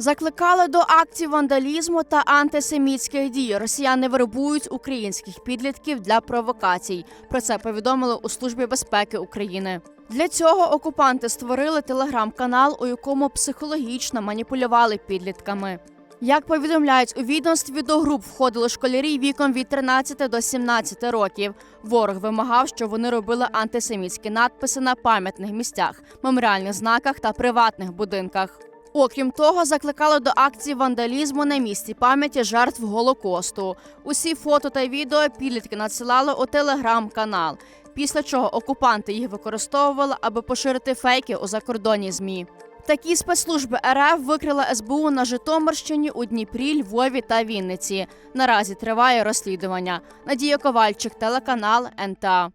Закликали до акцій вандалізму та антисемітських дій. Росіяни вербують українських підлітків для провокацій. Про це повідомили у службі безпеки України. Для цього окупанти створили телеграм-канал, у якому психологічно маніпулювали підлітками. Як повідомляють у відомстві, до груп входили школярі віком від 13 до 17 років. Ворог вимагав, щоб вони робили антисемітські надписи на пам'ятних місцях, меморіальних знаках та приватних будинках. Окрім того, закликали до акції вандалізму на місці пам'яті жертв Голокосту. Усі фото та відео підлітки надсилали у телеграм-канал. Після чого окупанти їх використовували, аби поширити фейки у закордонній змі. Такі спецслужби РФ викрила СБУ на Житомирщині у Дніпрі, Львові та Вінниці. Наразі триває розслідування. Надія Ковальчик, телеканал НТА.